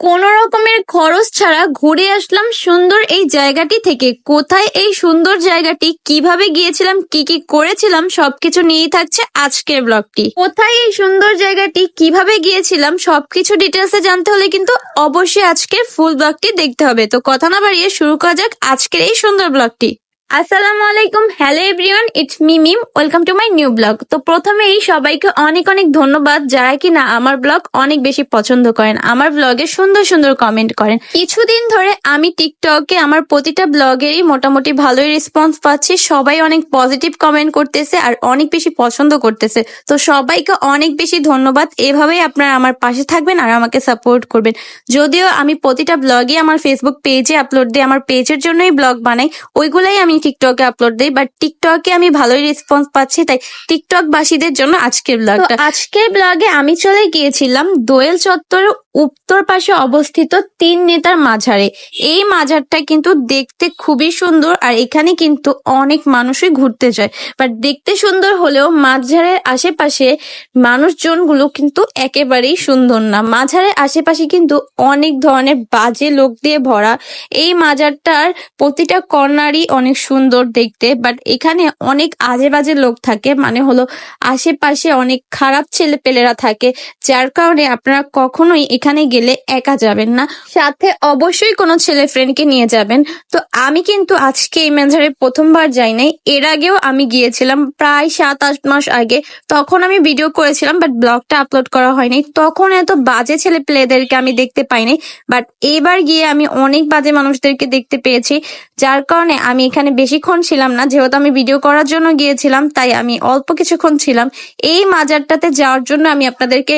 কোনো রকমের খরচ ছাড়া ঘুরে আসলাম সুন্দর এই জায়গাটি থেকে। কোথায় এই সুন্দর জায়গাটি? কীভাবে গিয়েছিলাম? কি কি করেছিলাম? সবকিছু নিয়েই থাকছে আজকের ব্লগটি। কোথায় এই সুন্দর জায়গাটি? কীভাবে গিয়েছিলাম? সবকিছু ডিটেলসে জানতে হলে কিন্তু অবশ্যই আজকের ফুল ব্লগটি দেখতে হবে। তো কথা না বাড়িয়ে শুরু করা যাক আজকের এই সুন্দর ব্লগটি আসসালামু আলাইকুম। Hello everyone it's me Mim welcome to my new blog তো প্রথমেই সবাইকে অনেক অনেক ধন্যবাদ যারা কিনা আমার ব্লগ অনেক বেশি পছন্দ করেন, আমার ব্লগে সুন্দর সুন্দর কমেন্ট করেন। কিছুদিন ধরে আমি টিকটকে আমার প্রতিটা ব্লগেরই মোটামুটি ভালোই রেসপন্স পাচ্ছি, সবাই অনেক পজিটিভ কমেন্ট করতেছে আর অনেক বেশি পছন্দ করতেছে। তো সবাইকে অনেক বেশি ধন্যবাদ, এভাবেই আপনারা আমার পাশে থাকবেন আর আমাকে সাপোর্ট করবেন। যদিও আমি প্রতিটা ব্লগে আমার ফেসবুক পেজে আপলোড দিয়ে আমার পেজের জন্যই ব্লগ বানাই, ওইগুলাই আমি টিকটকে আপলোড দিই বাট টিকটকে আমি ভালোই রেসপন্স পাচ্ছি, তাই টিকটক বাসীদের জন্য আজকের ব্লগটা আজকের ব্লগে আমি চলে গিয়েছিলাম দোয়েল চত্বরের উত্তর পাশে অবস্থিত তিন নেতার মাঝারে। এই মাঝারটা কিন্তু দেখতে খুবই সুন্দর আর এখানে কিন্তু অনেক মানুষই ঘুরতে যায়। বাট দেখতে সুন্দর হলেও মাঝারের আশেপাশে মানুষজনগুলো কিন্তু একেবারেই সুন্দর না। মাঝারের আশেপাশে কিন্তু অনেক ধরনের বাজে লোক দিয়ে ভরা। এই মাজারটার প্রতিটা কর্নারই অনেক সুন্দর দেখতে। বাট এখানে অনেক আজে বাজে লোক থাকে। মানে হলো আশেপাশে অনেক খারাপ ছেলে পেলেরা থাকে। যার কারণে আপনারা কখনোই এখানে গেলে একা যাবেন না। সাথে অবশ্যই কোনো ছেলে ফ্রেন্ডকে নিয়ে যাবেন। তো আমি কিন্তু আজকে এই মেজারে প্রথমবার যাই নাই। এর আগেও আমি গিয়েছিলাম প্রায় সাত, আট মাস আগে। তখন আমি ভিডিও করেছিলাম বাট ব্লগটা আপলোড করা হয়নি। তখন এত বাজে ছেলে পেলেদেরকে আমি দেখতে পাইনি। বাট এবার গিয়ে আমি অনেক বাজে মানুষদেরকে দেখতে পেয়েছি। যার কারণে আমি এখানে বেশিক্ষণ ছিলাম না। যেহেতু আমি ভিডিও করার জন্য গিয়েছিলাম, তাই আমি অল্প কিছুক্ষণ ছিলাম। এই মাজারটাতে যাওয়ার জন্য আমি আপনাদেরকে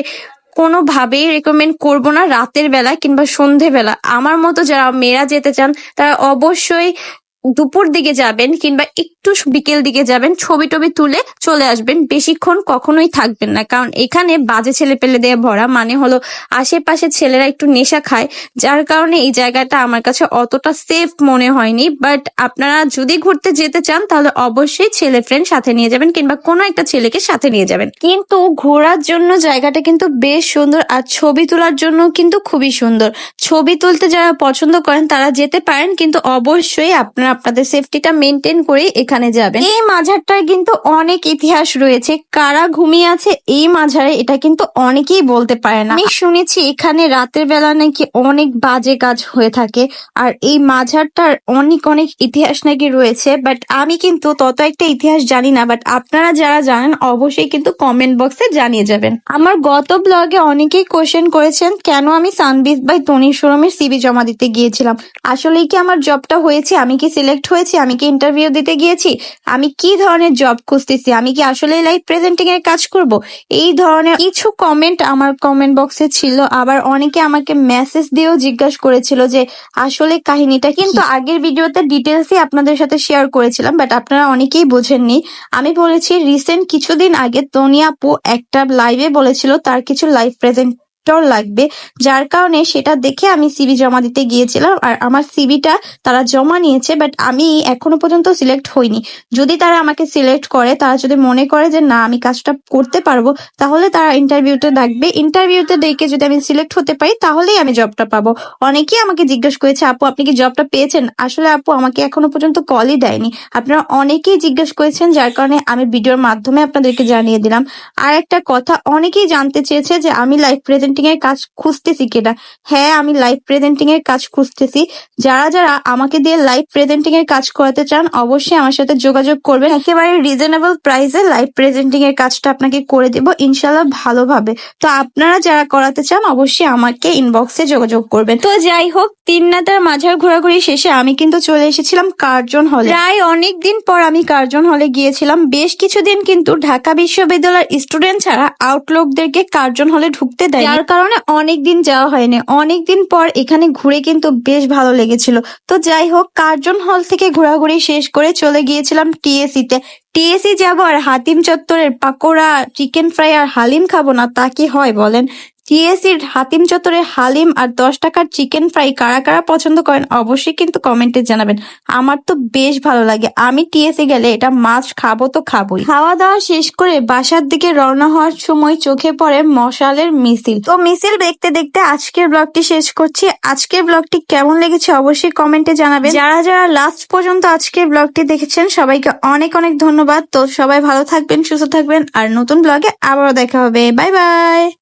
কোনোভাবেই রেকমেন্ড করব না রাতের বেলা কিংবা সন্ধেবেলা। আমার মতো যারা মেয়েরা যেতে চান, তারা অবশ্যই দুপুর দিকে যাবেন কিংবা একটু বিকেল দিকে যাবেন, ছবি টবি তুলে চলে আসবেন। বেশিক্ষণ কখনোই থাকবেন না। কারণ এখানে বাজে ছেলে পেলে দিয়ে ভরা মানে হলো আশেপাশে ছেলেরা একটু নেশা খায়। যার কারণে এই জায়গাটা আমার কাছে অতটা সেফ মনে হয়নি। বাট আপনারা যদি ঘুরতে যেতে চান, তাহলে অবশ্যই ছেলে ফ্রেন্ড সাথে নিয়ে যাবেন কিংবা কোনো একটা ছেলেকে সাথে নিয়ে যাবেন। কিন্তু ঘোরার জন্য জায়গাটা কিন্তু বেশ সুন্দর আর ছবি তোলার জন্য কিন্তু খুবই সুন্দর। ছবি তুলতে যারা পছন্দ করেন, তারা যেতে পারেন। কিন্তু অবশ্যই আপনারা আপনাদের সেফটিটা মেনটেন করে এখানে যাবেন। এই মাঝারটার কিন্তু অনেক ইতিহাস রয়েছে। কারা ঘুমিয়ে আছে এই মাঝারে এটা কিন্তু অনেকেই বলতে পারে না। আমি শুনেছি এখানে রাতের বেলা নাকি অনেক বাজে কাজ হয়ে থাকে। আর এই মাঝারটার অনেক অনেক ইতিহাস নাকি রয়েছে। বাট আমি কিন্তু তত একটা ইতিহাস জানি না। বাট আপনারা যারা জানেন, অবশ্যই কিন্তু কমেন্ট বক্সে জানিয়ে যাবেন। আমার গত ব্লগে অনেকেই কোশ্চেন করেছেন, কেন আমি সানবিজ বাই তনির শোরুমের সিবি জমা দিতে গিয়েছিলাম? আসলেই কি আমার জবটা হয়েছে? আমি কি সিলেক্ট হয়েছি আমি কি ইন্টারভিউ দিতে গিয়েছি আমি কি ধরনের জব খুঁজতেছি আমি কি আসলে লাইভ প্রেজেন্টিং এর কাজ করব? এই ধরনের কিছু কমেন্ট আমার কমেন্ট বক্সে ছিল। আবার অনেকে আমাকে মেসেজ দিয়েও জিজ্ঞাসা করেছিল যে আসলে কাহিনীটা কিন্তু আগের ভিডিওতে ডিটেলসই আপনাদের সাথে শেয়ার করেছিলাম বাট আপনারা অনেকেই বোঝেননি। আমি বলেছি রিসেন্ট কিছুদিন আগে তনি আপু একটা লাইভে বলেছিল তার কিছু লাইভ প্রেজেন্ট লাগবে। যার কারণে সেটা দেখে আমি সিভি জমা দিতে গিয়েছিলাম আর আমার সিভিটা তারা জমা নিয়েছে বাট আমি এখনও পর্যন্ত সিলেক্ট হইনি। যদি তারা আমাকে সিলেক্ট করে, তারা যদি মনে করে যে না, আমি কাজটা করতে পারব, তাহলে তারা ইন্টারভিউতে ডাকবে। ইন্টারভিউতে ডেকে যদি আমি সিলেক্ট হতে পারি, তাহলেই আমি জবটা পাবো। অনেকেই আমাকে জিজ্ঞেস করেছে, আপু, আপনি কি জবটা পেয়েছেন? আসলে আপু আমাকে এখনও পর্যন্ত কলই দেয়নি। আপনারা অনেকেই জিজ্ঞেস করেছেন, যার কারণে আমি ভিডিওর মাধ্যমে আপনাদেরকে জানিয়ে দিলাম। আর একটা কথা, অনেকেই জানতে চেয়েছে যে আমি লাইভ প্রেজেন্টিং এর কাজ খুঁজতেছি কিনা হ্যাঁ আমি লাইভ প্রেজেন্টিং এর কাজ খুঁজতেছি। যারা যারা আমাকে দিয়ে লাইভ প্রেজেন্টিং এর কাজ করাতে চান, অবশ্যই আমার সাথে যোগাযোগ করবেন। একেবারে রিজনেবল প্রাইসে লাইভ প্রেজেন্টিং এর কাজটা আপনাকে করে দেব ইনশাল্লাহ ভালোভাবে। তো আপনারা যারা করাতে চান, অবশ্যই আমাকে ইনবক্সে যোগাযোগ করবেন। তো যাই হোক তিন নেতার মাঝার ঘোরাঘুরি শেষে আমি কিন্তু চলে এসেছিলাম কার্জন হলে। প্রায় অনেক দিন পর আমি কার্জন হলে গিয়েছিলাম। বেশ কিছুদিন কিন্তু ঢাকা বিশ্ববিদ্যালয়ের স্টুডেন্ট ছাড়া আউটলোকদেরকে কার্জন হলে ঢুকতে দেয় যার কারণে অনেক দিন যাওয়া হয়নি। অনেক দিন পর এখানে ঘুরে কিন্তু বেশ ভালো লেগেছিল। তো যাই হোক, কার্জন হল থেকে ঘোরাঘুরি শেষ করে চলে গিয়েছিলাম টিএসি তে। টিএসি যাব আর হাতিম চত্বরের পাকোড়া চিকেন ফ্রাই আর হালিম খাব না, তা কি হয় বলেন? টিএসির হাতিম চত্বরে হালিম আর দশ টাকার চিকেন ফ্রাই কারা কারা পছন্দ করেন অবশ্যই কিন্তু কমেন্টে জানাবেন। আমার তো বেশ ভালো লাগে। আমি টিএসি গেলে এটা মাছ খাব তো খাবোই। খাওয়া দাওয়া শেষ করে বাসার দিকে রওনা হওয়ার সময় চোখে পড়ে মশালের মিছিল। তো মিছিল দেখতে দেখতে আজকের ব্লগটি শেষ করছি। আজকের ব্লগটি কেমন লেগেছে অবশ্যই কমেন্টে জানাবেন। যারা যারা লাস্ট পর্যন্ত আজকের ব্লগটি দেখেছেন, সবাইকে অনেক অনেক ধন্যবাদ। তো সবাই ভালো থাকবেন, সুস্থ থাকবেন। আর নতুন ব্লগে আবারও দেখা হবে। Bye bye.